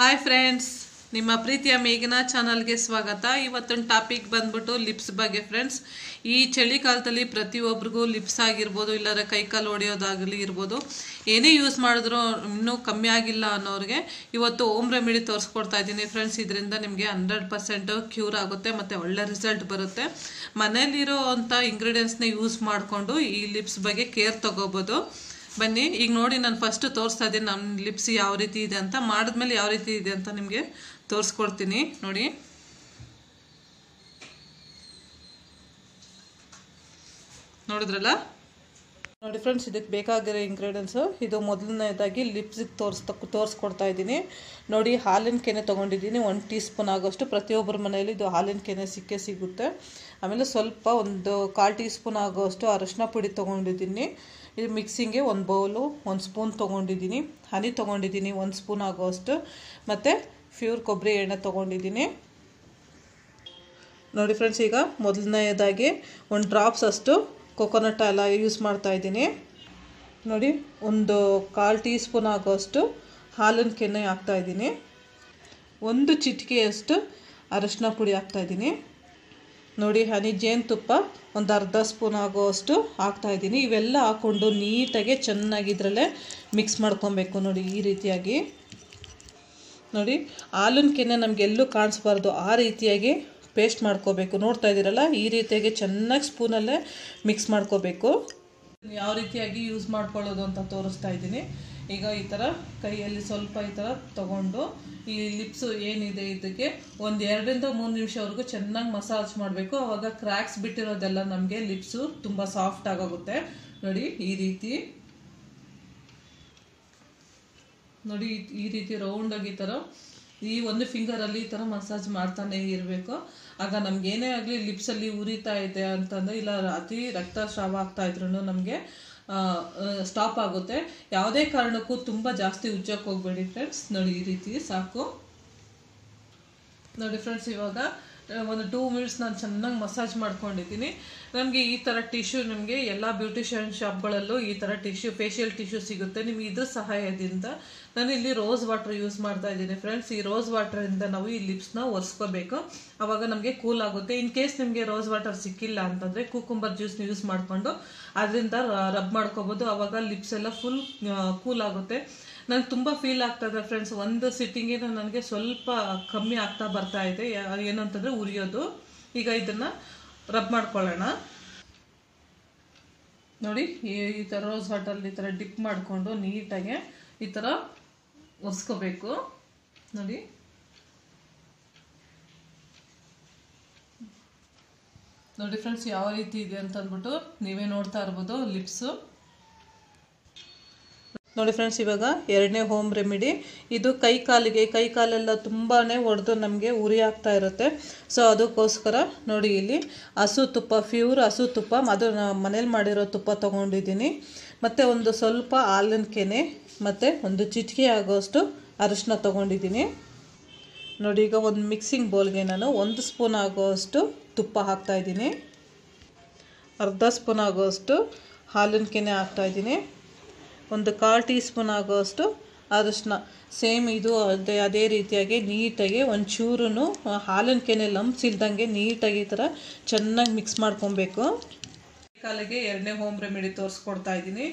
Hi friends ನಿಮ್ಮ ಪ್ರೀತಿಯ ಮೇಘನಾ ಚಾನಲ್ಗೆ ಸ್ವಾಗತ. ಇವತ್ತೊಂದು ಟಾಪಿಕ್ ಬಂದ್ಬಿಟ್ಟು ಲಿಪ್ಸ್ ಬಗ್ಗೆ ಫ್ರೆಂಡ್ಸ್ ಈ ಚಳಿಗಾಲದಲ್ಲಿ ಪ್ರತಿಯೊಬ್ಬರಿಗೂ ಲಿಪ್ಸ್ ಆಗಿರ್ಬೋದು, ಇಲ್ಲಾಂದ್ರೆ ಕೈಕಾಲು ಹೊಡೆಯೋದಾಗಲಿ ಇರ್ಬೋದು. ಏನೇ ಯೂಸ್ ಮಾಡಿದ್ರೂ ಇನ್ನೂ ಕಮ್ಮಿ ಆಗಿಲ್ಲ ಅನ್ನೋರಿಗೆ ಇವತ್ತು ಓಮ್ ರೆಮಿಡಿ ತೋರಿಸ್ಕೊಡ್ತಾ ಇದ್ದೀನಿ ಫ್ರೆಂಡ್ಸ್ ಇದರಿಂದ ನಿಮಗೆ ಹಂಡ್ರೆಡ್ ಪರ್ಸೆಂಟ್ ಕ್ಯೂರ್ ಆಗುತ್ತೆ, ಮತ್ತು ಒಳ್ಳೆ ರಿಸಲ್ಟ್ ಬರುತ್ತೆ. ಮನೇಲಿರೋ ಅಂಥ ಇಂಗ್ರೀಡಿಯೆಂಟ್ಸ್ನ ಯೂಸ್ ಮಾಡಿಕೊಂಡು ಈ ಲಿಪ್ಸ್ ಬಗ್ಗೆ ಕೇರ್ ತಗೋಬೋದು. ಬನ್ನಿ, ಈಗ ನೋಡಿ ನಾನು ಫಸ್ಟ್ ತೋರಿಸ್ತಾ ಇದ್ದೀನಿ ನಮ್ಮ ಲಿಪ್ಸ್ ಯಾವ ರೀತಿ ಇದೆ ಅಂತ. ಮಾಡಿದ್ಮೇಲೆ ಯಾವ ರೀತಿ ಇದೆ ಅಂತ ನಿಮಗೆ ತೋರಿಸ್ಕೊಡ್ತೀನಿ. ನೋಡಿ. ನೋಡಿದ್ರಲ್ಲ? ನೋಡಿ ಫ್ರೆಂಡ್ಸ್ ಇದಕ್ಕೆ ಬೇಕಾಗಿರೋ ಇಂಗ್ರೀಡಿಯೆಂಟ್ಸು ಇದು ಮೊದಲನೇದಾಗಿ ಲಿಪ್ಸಿಗೆ ತೋರಿಸ್ತ, ತೋರಿಸ್ಕೊಡ್ತಾ ಇದ್ದೀನಿ. ನೋಡಿ, ಹಾಲಿನ ಕೆನೆ ತೊಗೊಂಡಿದ್ದೀನಿ. ಒಂದು ಟೀ ಸ್ಪೂನ್ ಆಗೋಷ್ಟು. ಪ್ರತಿಯೊಬ್ಬರ ಮನೆಯಲ್ಲಿ ಇದು ಹಾಲಿನ ಕೆನೆ ಸಿಕ್ಕೇ ಸಿಗುತ್ತೆ. ಆಮೇಲೆ ಸ್ವಲ್ಪ ಒಂದು ಕಾಲು ಟೀ ಸ್ಪೂನ್ ಆಗೋಷ್ಟು ಅರಶಿನ ಪುಡಿ ತೊಗೊಂಡಿದ್ದೀನಿ. ಇದು ಮಿಕ್ಸಿಂಗೆ ಒಂದು ಬೌಲು ಒಂದು ಸ್ಪೂನ್ ತೊಗೊಂಡಿದ್ದೀನಿ. ಹನಿ ತೊಗೊಂಡಿದ್ದೀನಿ, ಒಂದು ಸ್ಪೂನ್ ಆಗೋಷ್ಟು. ಮತ್ತು ಫ್ಯೂರ್ ಕೊಬ್ಬರಿ ಎಣ್ಣೆ ತೊಗೊಂಡಿದ್ದೀನಿ. ನೋಡಿ ಫ್ರೆಂಡ್ಸ್ ಈಗ ಮೊದಲನೆಯದಾಗಿ ಒಂದು ಡ್ರಾಪ್ಸ್ ಅಷ್ಟು ಕೊಕೊನಟ್ ಆಯಿಲ್ ಯೂಸ್ ಮಾಡ್ತಾ ಇದ್ದೀನಿ. ನೋಡಿ, ಒಂದು ಕಾಲು ಟೀ ಸ್ಪೂನ್ ಆಗೋಷ್ಟು ಹಾಲಿನ ಕೆನೆ ಹಾಕ್ತಾಯಿದ್ದೀನಿ ಒಂದು ಚಿಟಿಕೆಯಷ್ಟು ಅರಶಿನ ಪುಡಿ ಹಾಕ್ತಾಯಿದ್ದೀನಿ ನೋಡಿ ಹನಿ ಜೇನುತುಪ್ಪ ಒಂದು ಅರ್ಧ ಸ್ಪೂನ್ ಆಗೋಷ್ಟು ಹಾಕ್ತಾಯಿದ್ದೀನಿ ಇವೆಲ್ಲ ಹಾಕ್ಕೊಂಡು ನೀಟಾಗಿ ಚೆನ್ನಾಗಿ ಇದರಲ್ಲೇ ಮಿಕ್ಸ್ ಮಾಡ್ಕೊಬೇಕು ನೋಡಿ ಈ ರೀತಿಯಾಗಿ. ನೋಡಿ, ಹಾಲಿನ ಕೆನೆ ನಮಗೆಲ್ಲೂ ಕಾಣಿಸ್ಬಾರ್ದು. ಆ ರೀತಿಯಾಗಿ ಪೇಸ್ಟ್ ಮಾಡ್ಕೋಬೇಕು. ನೋಡ್ತಾ ಇದ್ದೀರಲ್ಲ, ಈ ರೀತಿಯಾಗಿ ಚೆನ್ನಾಗಿ ಸ್ಪೂನಲ್ಲೇ ಮಿಕ್ಸ್ ಮಾಡ್ಕೋಬೇಕು. ಯಾವ ರೀತಿಯಾಗಿ ಯೂಸ್ ಮಾಡ್ಕೊಳ್ಳೋದು ಅಂತ ತೋರಿಸ್ತಾ ಇದ್ದೀನಿ. ಈಗ ಈ ಥರ ಕೈಯಲ್ಲಿ ಸ್ವಲ್ಪ ಈ ಥರ ತೊಗೊಂಡು ಈ ಲಿಪ್ಸು ಏನಿದೆ ಇದಕ್ಕೆ ಒಂದು ಎರಡರಿಂದ ಮೂರು ನಿಮಿಷವರೆಗೂ ಚೆನ್ನಾಗಿ ಮಸಾಜ್ ಮಾಡಬೇಕು. ಆವಾಗ ಕ್ರ್ಯಾಕ್ಸ್ ಬಿಟ್ಟಿರೋದೆಲ್ಲ ನಮಗೆ ಲಿಪ್ಸು ತುಂಬ ಸಾಫ್ಟ್ ಆಗೋಗುತ್ತೆ. ನೋಡಿ, ಈ ರೀತಿ. ನೋಡಿ, ಈ ರೀತಿ ರೌಂಡಾಗಿ ಈ ಥರ ಈ ಒಂದು ಫಿಂಗರಲ್ಲಿ ಈ ಥರ ಮಸಾಜ್ ಮಾಡ್ತಾನೆ ಇರಬೇಕು. ಆಗ ನಮ್ಗೆ ಏನೇ ಆಗಲಿ ಲಿಪ್ಸಲ್ಲಿ ಉರಿತಾ ಇದೆ ಅಂತಂದರೆ, ಇಲ್ಲ ಅತಿ ರಕ್ತಸ್ರಾವ ಆಗ್ತಾ ಇದ್ರೂ ನಮಗೆ ಸ್ಟಾಪ್ ಆಗುತ್ತೆ. ಯಾವುದೇ ಕಾರಣಕ್ಕೂ ತುಂಬ ಜಾಸ್ತಿ ಉಜ್ಜಕ್ಕೆ ಹೋಗ್ಬೇಡಿ ಫ್ರೆಂಡ್ಸ್ ನೋಡಿ, ಈ ರೀತಿ ಸಾಕು. ನೋಡಿ ಫ್ರೆಂಡ್ಸ್ ಇವಾಗ ಒಂದು ಟೂ ಮಿನಿಟ್ಸ್ ನಾನು ಚೆನ್ನಾಗಿ ಮಸಾಜ್ ಮಾಡ್ಕೊಂಡಿದ್ದೀನಿ. ನಮಗೆ ಈ ಥರ ಟಿಶ್ಯೂ ನಿಮಗೆ ಎಲ್ಲ ಬ್ಯೂಟಿಷಿಯನ್ ಶಾಪ್ಗಳಲ್ಲೂ ಈ ಥರ ಟಿಶ್ಯೂ ಫೇಶಿಯಲ್ ಟಿಶ್ಯೂ ಸಿಗುತ್ತೆ. ನಿಮಗೆ ಇದ್ರ ಸಹಾಯದಿಂದ ನಾನು ಇಲ್ಲಿ ರೋಸ್ ವಾಟರ್ ಯೂಸ್ ಮಾಡ್ತಾ ಇದ್ದೀನಿ ಫ್ರೆಂಡ್ಸ್ ಈ ರೋಸ್ ವಾಟರಿಂದ ನಾವು ಈ ಲಿಪ್ಸ್ನ ಒರೆಸ್ಕೋಬೇಕು. ಆವಾಗ ನಮಗೆ ಕೂಲ್ ಆಗುತ್ತೆ. ಇನ್ ಕೇಸ್ ನಿಮಗೆ ರೋಸ್ ವಾಟರ್ ಸಿಕ್ಕಿಲ್ಲ ಅಂತಂದರೆ ಕುಕುಂಬರ್ ಜ್ಯೂಸ್ನ ಯೂಸ್ ಮಾಡಿಕೊಂಡು ಅದರಿಂದ ರಬ್ ಮಾಡ್ಕೋಬೋದು. ಅವಾಗ ಲಿಪ್ಸ್ ಎಲ್ಲ ಫುಲ್ ಕೂಲ್ ಆಗುತ್ತೆ. ನನಗೆ ತುಂಬ ಫೀಲ್ ಆಗ್ತದೆ ಫ್ರೆಂಡ್ಸ್ ಒಂದು ಸಿಟ್ಟಿಂಗಿನ ನನಗೆ ಸ್ವಲ್ಪ ಕಮ್ಮಿ ಆಗ್ತಾ ಬರ್ತಾ ಇದೆ. ಏನಂತಂದರೆ ಉರಿಯೋದು. ಈಗ ಇದನ್ನು ರಬ್ ಮಾಡ್ಕೊಳ್ಳೋಣ. ನೋಡಿ, ಈ ಈ ಥರ ರೋಸ್ ವಾಟರ್ ಈ ಥರ ಡಿಪ್ ಮಾಡಿಕೊಂಡು ನೀಟಾಗಿ ಈ ಥರ ಒರೆಸ್ಕೋಬೇಕು. ನೋಡಿ. ನೋಡಿ ಫ್ರೆಂಡ್ಸ್ ಯಾವ ರೀತಿ ಇದೆ ಅಂತ ಅಂದ್ಬಿಟ್ಟು ನೀವೇ ನೋಡ್ತಾ ಇರ್ಬೋದು ಲಿಪ್ಸು ನೋಡಿ ಫ್ರೆಂಡ್ಸ್ ಇವಾಗ ಎರಡನೇ ಹೋಮ್ ರೆಮಿಡಿ ಇದು ಕೈ ಕಾಲಿಗೆ, ಕೈ ಕಾಲೆಲ್ಲ ತುಂಬಾ ಒಡೆದು ನಮಗೆ ಉರಿ ಆಗ್ತಾ ಇರುತ್ತೆ. ಸೊ ಅದಕ್ಕೋಸ್ಕರ ನೋಡಿ ಇಲ್ಲಿ ಹಸು ತುಪ್ಪ ಫ್ಯೂರ್ ಹಸು ತುಪ್ಪ ಅದು ಮನೇಲಿ ಮಾಡಿರೋ ತುಪ್ಪ ತೊಗೊಂಡಿದ್ದೀನಿ. ಮತ್ತು ಒಂದು ಸ್ವಲ್ಪ ಹಾಲಿನ ಕೆನೆ, ಮತ್ತು ಒಂದು ಚಿಟಿಕೆ ಆಗೋಷ್ಟು ಅರಿಶಿನ ತೊಗೊಂಡಿದ್ದೀನಿ. ನೋಡಿ, ಈಗ ಒಂದು ಮಿಕ್ಸಿಂಗ್ ಬೌಲ್ಗೆ ನಾನು ಒಂದು ಸ್ಪೂನ್ ಆಗೋಷ್ಟು ತುಪ್ಪ ಹಾಕ್ತಾಯಿದ್ದೀನಿ ಅರ್ಧ ಸ್ಪೂನ್ ಆಗೋಷ್ಟು ಹಾಲಿನ ಕೆನೆ ಹಾಕ್ತಾಯಿದ್ದೀನಿ ಒಂದು ಕಾಲು ಟೀ ಸ್ಪೂನ್ ಆಗೋಷ್ಟು ಅರಿಶಿನ ಸೇಮ್ ಇದು ಅದೇ ಅದೇ ರೀತಿಯಾಗಿ ನೀಟಾಗಿ ಒಂಚೂರು ಹಾಲಿನ ಕೆನೆ ಲಂಪ್ಸ್ ಇಲ್ದಂಗೆ ನೀಟಾಗಿ ಈ ಥರ ಚೆನ್ನಾಗಿ ಮಿಕ್ಸ್ ಮಾಡ್ಕೊಬೇಕು. ಕಾಲಿಗೆ ಎರಡನೇ ಹೋಮ್ ರೆಮಿಡಿ ತೋರಿಸ್ಕೊಡ್ತಾ ಇದ್ದೀನಿ.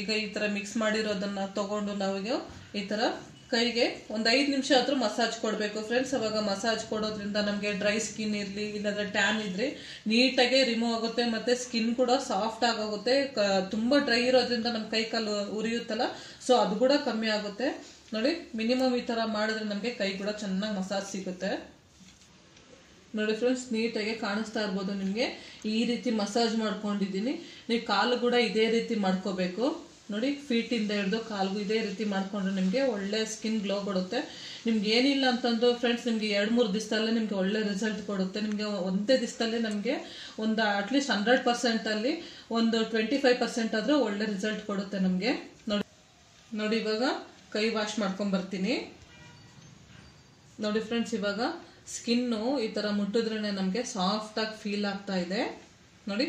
ಈಗ ಈ ಥರ ಮಿಕ್ಸ್ ಮಾಡಿರೋದನ್ನು ತೊಗೊಂಡು ನಾವು ಈ ಥರ ಕೈಗೆ ಒಂದು ಐದು ನಿಮಿಷ ಆದರೂ ಮಸಾಜ್ ಕೊಡಬೇಕು ಫ್ರೆಂಡ್ಸ್ ಅವಾಗ ಮಸಾಜ್ ಕೊಡೋದ್ರಿಂದ ನಮಗೆ ಡ್ರೈ ಸ್ಕಿನ್ ಇರಲಿ, ಇಲ್ಲಾಂದ್ರೆ ಟ್ಯಾನ್ ಇದ್ರೆ ನೀಟಾಗಿ ರಿಮೂವ್ ಆಗುತ್ತೆ ಮತ್ತು ಸ್ಕಿನ್ ಕೂಡ ಸಾಫ್ಟ್ ಆಗೋಗುತ್ತೆ. ತುಂಬ ಡ್ರೈ ಇರೋದ್ರಿಂದ ನಮ್ಮ ಕೈ ಕಾಲು ಉರಿಯುತ್ತಲ್ಲ ಸೊ ಅದು ಕೂಡ ಕಮ್ಮಿ ಆಗುತ್ತೆ. ನೋಡಿ ಮಿನಿಮಮ್ ಈ ಥರ ಮಾಡಿದ್ರೆ ನಮಗೆ ಕೈ ಕೂಡ ಚೆನ್ನಾಗಿ ಮಸಾಜ್ ಸಿಗುತ್ತೆ. ನೋಡಿ ಫ್ರೆಂಡ್ಸ್ ನೀಟಾಗಿ ಕಾಣಿಸ್ತಾ ಇರ್ಬೋದು ನಿಮಗೆ. ಈ ರೀತಿ ಮಸಾಜ್ ಮಾಡ್ಕೊಂಡಿದ್ದೀನಿ. ನೀವು ಕಾಲು ಕೂಡ ಇದೇ ರೀತಿ ಮಾಡ್ಕೋಬೇಕು. ನೋಡಿ ಫೀಟಿಂದ ಹಿಡಿದು ಕಾಲ್ಗೂ ಇದೇ ರೀತಿ ಮಾಡಿಕೊಂಡ್ರೆ ನಿಮಗೆ ಒಳ್ಳೆ ಸ್ಕಿನ್ ಗ್ಲೋ ಕೊಡುತ್ತೆ. ನಿಮ್ಗೆ ಏನಿಲ್ಲ ಅಂತಂದು ಫ್ರೆಂಡ್ಸ್ ನಿಮಗೆ ಎರಡು ಮೂರು ದಿವಸದಲ್ಲೇ ನಿಮಗೆ ಒಳ್ಳೆ ರಿಸಲ್ಟ್ ಕೊಡುತ್ತೆ. ನಿಮಗೆ ಒಂದೇ ದಿವಸದಲ್ಲೇ ನಮಗೆ ಒಂದು ಅಟ್ಲೀಸ್ಟ್ ಹಂಡ್ರೆಡ್ ಪರ್ಸೆಂಟಲ್ಲಿ ಒಂದು ಟ್ವೆಂಟಿ ಫೈವ್ ಪರ್ಸೆಂಟ್ ಆದರೂ ಒಳ್ಳೆ ರಿಸಲ್ಟ್ ಕೊಡುತ್ತೆ ನಮಗೆ. ನೋಡಿ ನೋಡಿ ಇವಾಗ ಕೈ ವಾಶ್ ಮಾಡ್ಕೊಂಬರ್ತೀನಿ ನೋಡಿ ಫ್ರೆಂಡ್ಸ್ ಇವಾಗ ಸ್ಕಿನ್ನು ಈ ಥರ ಮುಟ್ಟಿದ್ರೇ ನಮಗೆ ಸಾಫ್ಟಾಗಿ ಫೀಲ್ ಆಗ್ತಾ ಇದೆ. ನೋಡಿ.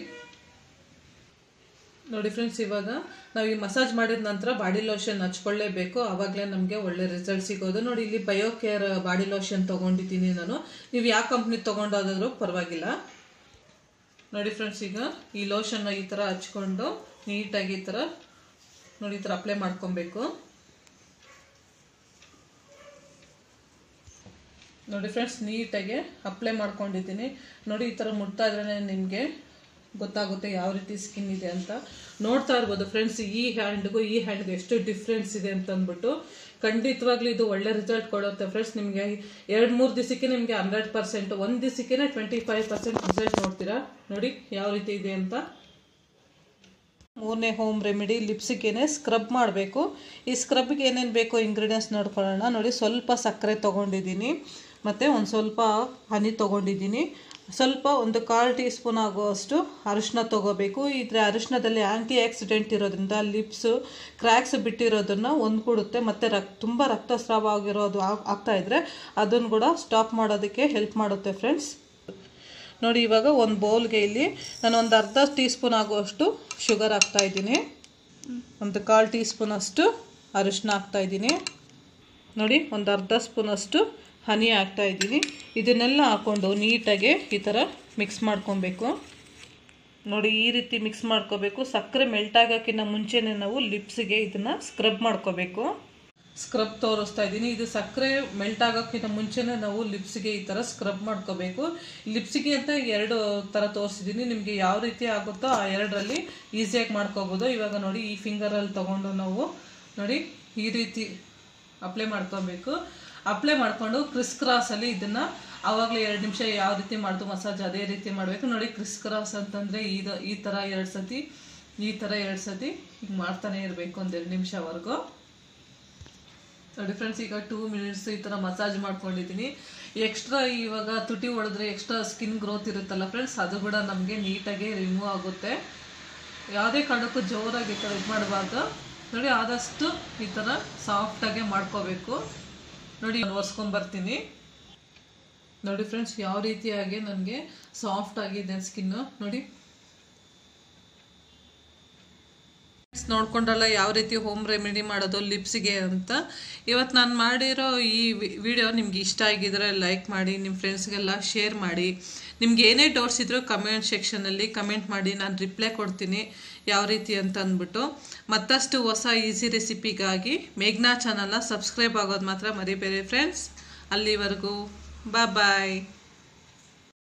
ನೋಡಿ ಫ್ರೆಂಡ್ಸ್ ಇವಾಗ ನಾವು ಈ ಮಸಾಜ್ ಮಾಡಿದ ನಂತರ ಬಾಡಿ ಲೋಷನ್ ಹಚ್ಕೊಳ್ಳೇಬೇಕು. ಆವಾಗಲೇ ನಮಗೆ ಒಳ್ಳೆ ರಿಸಲ್ಟ್ ಸಿಗೋದು. ನೋಡಿ, ಇಲ್ಲಿ ಬಯೋ ಕೇರ್ ಬಾಡಿ ಲೋಷನ್ ತೊಗೊಂಡಿದ್ದೀನಿ ನಾನು. ನೀವು ಯಾವ ಕಂಪ್ನಿ ತೊಗೊಂಡೋದಾದರೂ ಪರವಾಗಿಲ್ಲ. ನೋಡಿ ಫ್ರೆಂಡ್ಸ್ ಈಗ ಈ ಲೋಷನ್ನ ಈ ಥರ ಹಚ್ಕೊಂಡು ನೀಟಾಗಿ ಈ ಥರ ನೋಡಿ, ಈ ಥರ ಅಪ್ಲೈ ಮಾಡ್ಕೊಬೇಕು. ನೋಡಿ ಫ್ರೆಂಡ್ಸ್ ನೀಟಾಗಿ ಅಪ್ಲೈ ಮಾಡ್ಕೊಂಡಿದ್ದೀನಿ. ನೋಡಿ, ಈ ಥರ ಮುಟ್ತಾ ಇದ್ರೇ ನಿಮಗೆ ಗೊತ್ತಾಗುತ್ತೆ ಯಾವ ರೀತಿ ಸ್ಕಿನ್ ಇದೆ ಅಂತ. ನೋಡ್ತಾ ಇರ್ಬೋದು ಫ್ರೆಂಡ್ಸ್ ಈ ಹ್ಯಾಂಡ್ಗೂ ಈ ಹ್ಯಾಂಡ್ಗೂ ಎಷ್ಟು ಡಿಫ್ರೆನ್ಸ್ ಇದೆ ಅಂತ ಅಂದ್ಬಿಟ್ಟು ಖಂಡಿತವಾಗ್ಲೂ ಇದು ಒಳ್ಳೆ ರಿಸಲ್ಟ್ ಕೊಡುತ್ತೆ ಫ್ರೆಂಡ್ಸ್ ನಿಮಗೆ ಎರಡು ಮೂರು ದಿವಸಕ್ಕೆ ನಿಮಗೆ ಹಂಡ್ರೆಡ್ ಪರ್ಸೆಂಟ್ ಒಂದು ದಿವಸಕ್ಕೆ ಟ್ವೆಂಟಿ ಫೈವ್ ಪರ್ಸೆಂಟ್ ರಿಸಲ್ಟ್ ನೋಡ್ತೀರಾ? ನೋಡಿ ಯಾವ ರೀತಿ ಇದೆ ಅಂತ. ಮೂರನೇ ಹೋಮ್ ರೆಮಿಡಿ ಲಿಪ್ಸಿಗೇನೆ ಸ್ಕ್ರಬ್ ಮಾಡಬೇಕು. ಈ ಸ್ಕ್ರಬ್ಗೆ ಏನೇನು ಬೇಕೋ ಇಂಗ್ರೀಡಿಯೆಂಟ್ಸ್ ನೋಡ್ಕೊಳ್ಳೋಣ. ನೋಡಿ ಸ್ವಲ್ಪ ಸಕ್ಕರೆ ತೊಗೊಂಡಿದ್ದೀನಿ. ಮತ್ತು ಒಂದು ಸ್ವಲ್ಪ ಹನಿ ತೊಗೊಂಡಿದ್ದೀನಿ. ಸ್ವಲ್ಪ ಒಂದು ಕಾಲು ಟೀ ಸ್ಪೂನ್ ಆಗುವಷ್ಟು ಅರಿಶಿನ ತೊಗೋಬೇಕು. ಇದ್ರೆ ಅರಿಶಿನದಲ್ಲಿ ಆ್ಯಂಟಿ ಆಕ್ಸಿಡೆಂಟ್ ಇರೋದ್ರಿಂದ ಲಿಪ್ಸು ಕ್ರ್ಯಾಕ್ಸ್ ಬಿಟ್ಟಿರೋದನ್ನು ಹೊಂದ್ಕೊಡುತ್ತೆ. ಮತ್ತು ರಕ್, ತುಂಬ ರಕ್ತಸ್ರಾವ ಆಗಿರೋದು ಆಗ್- ಆಗ್ತಾ ಇದ್ರೆ ಅದನ್ನು ಕೂಡ ಸ್ಟಾಪ್ ಮಾಡೋದಕ್ಕೆ ಹೆಲ್ಪ್ ಮಾಡುತ್ತೆ ಫ್ರೆಂಡ್ಸ್. ನೋಡಿ, ಇವಾಗ ಒಂದು ಬೌಲ್ಗೆ ಇಲ್ಲಿ ನಾನು ಒಂದು ಅರ್ಧ ಟೀ ಸ್ಪೂನ್ ಆಗುವಷ್ಟು ಶುಗರ್ ಹಾಕ್ತಾ ಇದ್ದೀನಿ. ಒಂದು ಕಾಲು ಟೀ ಸ್ಪೂನ್ ಅಷ್ಟು ಅರಿಶಿನ ಹಾಕ್ತಾ ಇದ್ದೀನಿ. ನೋಡಿ, ಒಂದು ಅರ್ಧ ಸ್ಪೂನ್ ಅಷ್ಟು ಹನಿ ಹಾಕ್ತಾ ಇದ್ದೀನಿ. ಇದನ್ನೆಲ್ಲ ಹಾಕ್ಕೊಂಡು ನೀಟಾಗಿ ಈ ಥರ ಮಿಕ್ಸ್ ಮಾಡ್ಕೊಬೇಕು. ನೋಡಿ, ಈ ರೀತಿ ಮಿಕ್ಸ್ ಮಾಡ್ಕೋಬೇಕು. ಸಕ್ಕರೆ ಮೆಲ್ಟ್ ಆಗೋಕ್ಕಿಂತ ಮುಂಚೆನೇ ನಾವು ಲಿಪ್ಸಿಗೆ ಇದನ್ನು ಸ್ಕ್ರಬ್ ಮಾಡ್ಕೋಬೇಕು. ಸ್ಕ್ರಬ್ ತೋರಿಸ್ತಾ ಇದ್ದೀನಿ. ಇದು ಸಕ್ಕರೆ ಮೆಲ್ಟ್ ಆಗೋಕ್ಕಿಂತ ಮುಂಚೆನೇ ನಾವು ಲಿಪ್ಸಿಗೆ ಈ ಥರ ಸ್ಕ್ರಬ್ ಮಾಡ್ಕೋಬೇಕು. ಲಿಪ್ಸಿಗೆ ಅಂತ ಎರಡು ಥರ ತೋರಿಸಿದ್ದೀನಿ. ನಿಮಗೆ ಯಾವ ರೀತಿ ಆಗುತ್ತೋ ಆ ಎರಡರಲ್ಲಿ ಈಸಿಯಾಗಿ ಮಾಡ್ಕೋಬೋದು. ಇವಾಗ ನೋಡಿ, ಈ ಫಿಂಗರಲ್ಲಿ ತೊಗೊಂಡು ನಾವು ನೋಡಿ, ಈ ರೀತಿ ಅಪ್ಲೈ ಮಾಡ್ಕೊಬೇಕು. ಅಪ್ಲೈ ಮಾಡಿಕೊಂಡು ಕ್ರಿಸ್ ಕ್ರಾಸಲ್ಲಿ ಇದನ್ನು ಆವಾಗಲೇ ಎರಡು ನಿಮಿಷ ಯಾವ ರೀತಿ ಮಾಡ್ದು ಮಸಾಜ್ ಅದೇ ರೀತಿ ಮಾಡಬೇಕು. ನೋಡಿ ಕ್ರಿಸ್ ಕ್ರಾಸ್ ಅಂತಂದರೆ ಇದು ಈ ಥರ ಎರಡು ಸತಿ, ಈ ಥರ ಎರಡು ಸತಿ ಹಿಂಗೆ ಮಾಡ್ತಾನೆ ಇರಬೇಕು ಒಂದು ಎರಡು ನಿಮಿಷವರೆಗೂ ನೋಡಿ ಫ್ರೆಂಡ್ಸ್ ಈಗ ಟೂ ಮಿನಿಟ್ಸ್ ಈ ಥರ ಮಸಾಜ್ ಮಾಡ್ಕೊಂಡಿದ್ದೀನಿ. ಎಕ್ಸ್ಟ್ರಾ ಇವಾಗ ತುಟಿ ಹೊಡೆದ್ರೆ ಎಕ್ಸ್ಟ್ರಾ ಸ್ಕಿನ್ ಗ್ರೋತ್ ಇರುತ್ತಲ್ಲ ಫ್ರೆಂಡ್ಸ್ ಅದು ಕೂಡ ನಮಗೆ ನೀಟಾಗಿ ರಿಮೂವ್ ಆಗುತ್ತೆ. ಯಾವುದೇ ಕಾರಣಕ್ಕೂ ಜೋರಾಗಿ ಈ ಥರ ಇದು ಮಾಡಬಾರ್ದು. ನೋಡಿ ಆದಷ್ಟು ಈ ಥರ ಸಾಫ್ಟಾಗೆ ಮಾಡ್ಕೋಬೇಕು. ನೋಡಿ, ನಾನು ಒರೆಸ್ಕೊಂಬರ್ತೀನಿ ನೋಡಿ ಫ್ರೆಂಡ್ಸ್ ಯಾವ ರೀತಿಯಾಗಿ ನನಗೆ ಸಾಫ್ಟ್ ಆಗಿದೆ ಸ್ಕಿನ್ನು ನೋಡಿ. ನೋಡ್ಕೊಂಡಲ್ಲ ಯಾವ ರೀತಿ ಹೋಮ್ ರೆಮಿಡಿ ಮಾಡೋದು ಲಿಪ್ಸಿಗೆ ಅಂತ. ಇವತ್ತು ನಾನು ಮಾಡಿರೋ ಈ ವಿಡಿಯೋ ನಿಮ್ಗೆ ಇಷ್ಟ ಆಗಿದ್ರೆ ಲೈಕ್ ಮಾಡಿ ನಿಮ್ಮ ಫ್ರೆಂಡ್ಸ್ಗೆಲ್ಲ ಶೇರ್ ಮಾಡಿ. ನಿಮ್ಗೆ ಏನೇ ಡೌಟ್ಸ್ ಇದ್ರೂ ಕಮೆಂಟ್ ಸೆಕ್ಷನಲ್ಲಿ ಕಮೆಂಟ್ ಮಾಡಿ, ನಾನು ರಿಪ್ಲೈ ಕೊಡ್ತೀನಿ ಯಾವ ರೀತಿ ಅಂತ ಅಂದ್ಬಿಟ್ಟು. ಮತ್ತಷ್ಟು ಹೊಸ ಈಸಿ ರೆಸಿಪಿಗಾಗಿ ಮೇಘ್ನಾ ಚಾನಲ್ನ ಸಬ್ಸ್ಕ್ರೈಬ್ ಆಗೋದು ಮಾತ್ರ ಮರಿಬೇಡಿ ಫ್ರೆಂಡ್ಸ್ ಅಲ್ಲಿವರೆಗೂ ಬಾಯ್